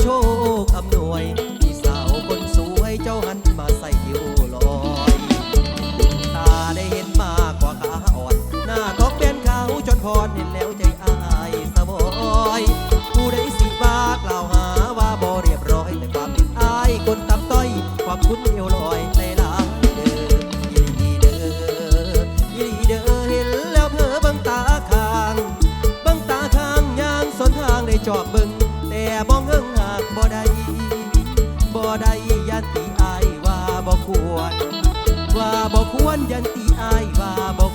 โชคอำนวยพี่สาวคนสวยเจ้าหันมาใส่คิ้วลอยตาได้เห็นมากกว่าขาอ่อน หน้าท้องเป็นขาวจนพรเห็นแล้วใจอายสบอยผู้ใดสิบากล่าวหาว่าบ่เรียบร้อยแต่ความเป็นอายคนตำต้อยความคุ้นเอวลอยในลาเดินยีเดินยีเดินเห็นแล้วเผลอบังตาคางบังตาคางยางสนทางได้จอบเบิ่ง แต่มองเฮิงหากบ่ได้บ่ได้ยันตีอายว่าบ่ควร ว่าบ่ควรยันตีอายว่าบ่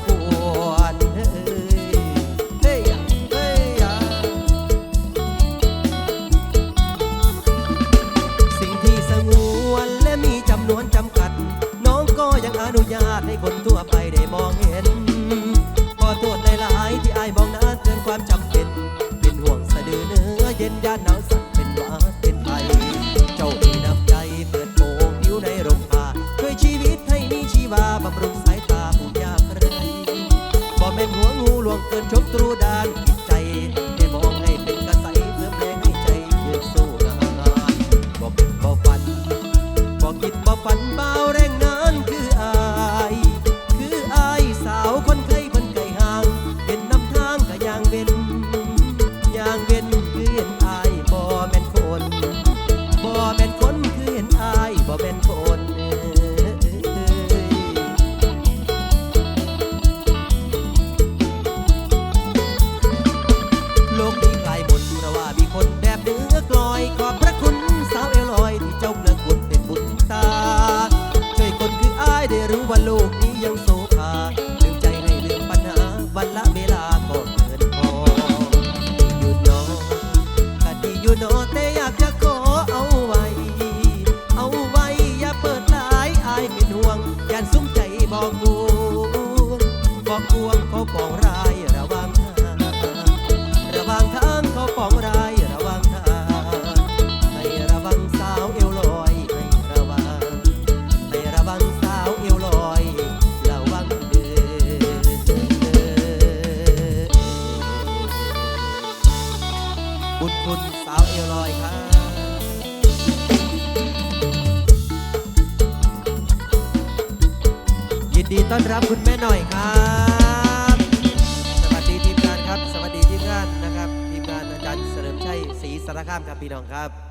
เย็นยาหนาวสั่นเป็นหวาเป็นไอเจ้ามีน้ำใจเปิดโปงผิวในร่มผ้าช่วยชีวิตให้มีชีวาบำรุงสายตาผู้ยากไร้บ่แม่นหัวงูหลวงเกินชมตรูดานจิตใจ ลก บุญคุณสาวเอวลอยครับยินดีต้อนรับคุณแม่หน่อยครับ สวัสดีทีมงานครับ สวัสดีทีมงานนะครับ ทีมงานอาจารย์เสริมชัยศรีสารคามครับพี่น้องครับ